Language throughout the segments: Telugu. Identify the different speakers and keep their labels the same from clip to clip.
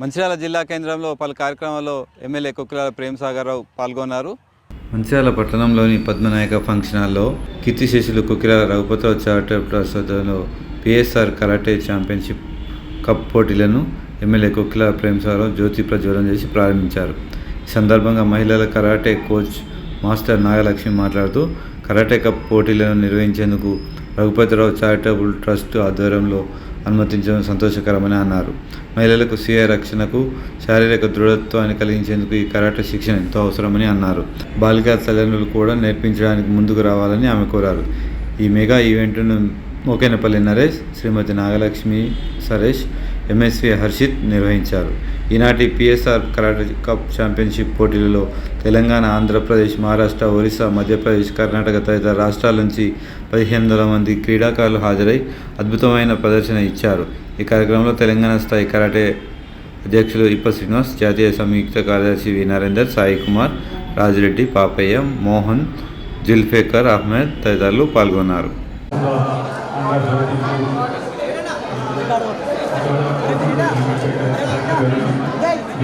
Speaker 1: మంచిర్యాల జిల్లా కేంద్రంలో పలు కార్యక్రమాల్లో ఎమ్మెల్యే కుక్రాల ప్రేమసాగర్రావు పాల్గొన్నారు.
Speaker 2: మంచిర్యాల పట్టణంలోని పద్మనాయక ఫంక్షన్ హాల్లో కీర్తిశేషులు కుకిరాల రఘుపతిరావు చారిటబుల్ ట్రస్ట్ ఆధ్వర్యంలో పిఎస్ఆర్ కరాటే ఛాంపియన్షిప్ కప్ పోటీలను ఎమ్మెల్యే కుక్కిల ప్రేమసారావు జ్యోతి ప్రజ్వలం చేసి ప్రారంభించారు. ఈ సందర్భంగా మహిళల కరాటే కోచ్ మాస్టర్ నాగలక్ష్మి మాట్లాడుతూ కరాటే కప్ పోటీలను నిర్వహించేందుకు రఘుపతిరావు చారిటబుల్ ట్రస్ట్ ఆధ్వర్యంలో అనుమతించడం సంతోషకరమని అన్నారు. మహిళలకు స్వీయ రక్షణకు శారీరక దృఢత్వాన్ని కలిగించేందుకు ఈ కరాటే శిక్షణ ఎంతో అవసరమని అన్నారు. బాలికా తల్లిదండ్రులు కూడా నేర్పించడానికి ముందుకు రావాలని ఆమె కోరారు. ఈ మెగా ఈవెంట్ను మోకేనపల్లి నరేష్ శ్రీమతి నాగలక్ష్మి సరేష్ ఎంఎస్వి హర్షిత్ నిర్వహించారు. ఈనాటి పిఎస్ఆర్ కరాటే కప్ ఛాంపియన్షిప్ పోటీలలో తెలంగాణ ఆంధ్రప్రదేశ్ మహారాష్ట్ర ఒరిస్సా మధ్యప్రదేశ్ కర్ణాటక తదితర రాష్ట్రాల నుంచి పదిహేను వందల మంది క్రీడాకారులు హాజరై అద్భుతమైన ప్రదర్శన ఇచ్చారు. ఈ కార్యక్రమంలో తెలంగాణ స్థాయి కరాటే అధ్యక్షులు ఇప్ప శ్రీనివాస్ జాతీయ సంయుక్త కార్యదర్శి వి నరేందర్ సాయి కుమార్ రాజిరెడ్డి పాపయ్య మోహన్ జుల్ఫేకర్ అహ్మద్ తదితరులు పాల్గొన్నారు.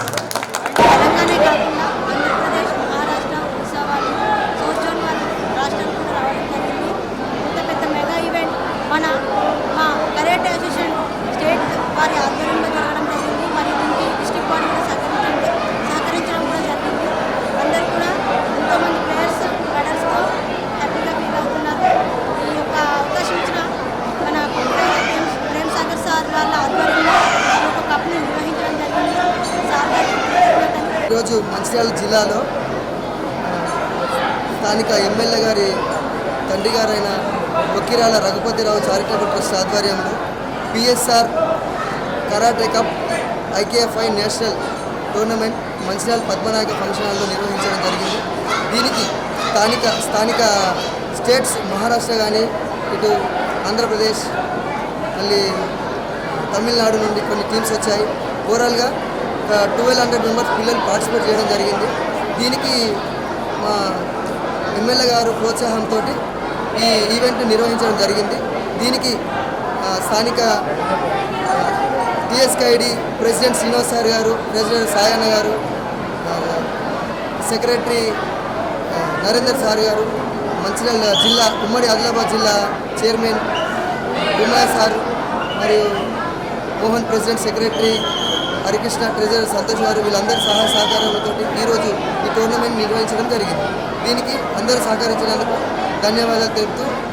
Speaker 3: తెలంగాణే కాకుండా ఆంధ్రప్రదేశ్ మహారాష్ట్ర ఒరిస్సా వాళ్ళు సౌత్ జోన్ వాళ్ళు రాష్ట్రాలు కూడా రావడం జరిగింది ఇంత పెద్ద మెగా ఈవెంట్ మన మా కరాటే అసోసియేషన్ స్టేట్ వారి ఆధ్వర్యంలో జరగడం జరిగింది మరియు దీనికి డిస్ట్రిక్ట్ బాడీ కూడా సహకరించడం సహకరించడం కూడా జరిగింది అందరూ కూడా ఎంతోమంది ప్లేయర్స్ మెడల్స్తో హ్యాపీగా ఫీల్ అవుతున్నారు ఈ యొక్క అవకాశం ఇచ్చిన మన కుట్రాల ప్రేమ్ ప్రేమ్ సాగర్ సార్ వాళ్ళ ఆధ్వర్యంలో ఈ యొక్క కప్ని నిర్వహించడం జరిగింది సార్ గారికి కృతజ్ఞతలు
Speaker 4: ఈరోజు మంచిర్యాల జిల్లాలో స్థానిక ఎమ్మెల్యే గారి తండ్రి గారైన కొక్కిరాల రఘుపతిరావు చారిటబుల్ ట్రస్ట్ ఆధ్వర్యంలో PSR karate cup IKFI national tournament Mancherial Padmanayaka function హాల్లో నిర్వహించడం జరిగింది. దీనికి స్థానిక స్థానిక స్టేట్స్ మహారాష్ట్ర కానీ ఇటు ఆంధ్రప్రదేశ్ మళ్ళీ తమిళనాడు నుండి కొన్ని టీమ్స్ వచ్చాయి. ఓవరాల్గా ట్వెల్వ్ హండ్రెడ్ మెంబర్స్ పిల్లలు పార్టిసిపేట్ చేయడం జరిగింది. దీనికి మా ఎమ్మెల్యే గారు ప్రోత్సాహంతో ఈ ఈవెంట్ నిర్వహించడం జరిగింది. దీనికి స్థానిక టిఎస్కేఐడి ప్రెసిడెంట్ శ్రీనివాస్ సార్ గారు ప్రెసిడెంట్ సాయన్న గారు సెక్రటరీ నరేందర్ సార్ గారు మంచిర్యాల జిల్లా ఉమ్మడి ఆదిలాబాద్ జిల్లా చైర్మన్ ఉమా సార్ మరియు Mohan president secretary Harikrishna treasurer Santosh గారు వీళ్ళందరి సహాయ సహకారాలతో ఈరోజు ఈ టోర్నమెంట్ నిర్వహించడం జరిగింది. దీనికి అందరూ సహకరించినందుకు ధన్యవాదాలు తెలుపుతూ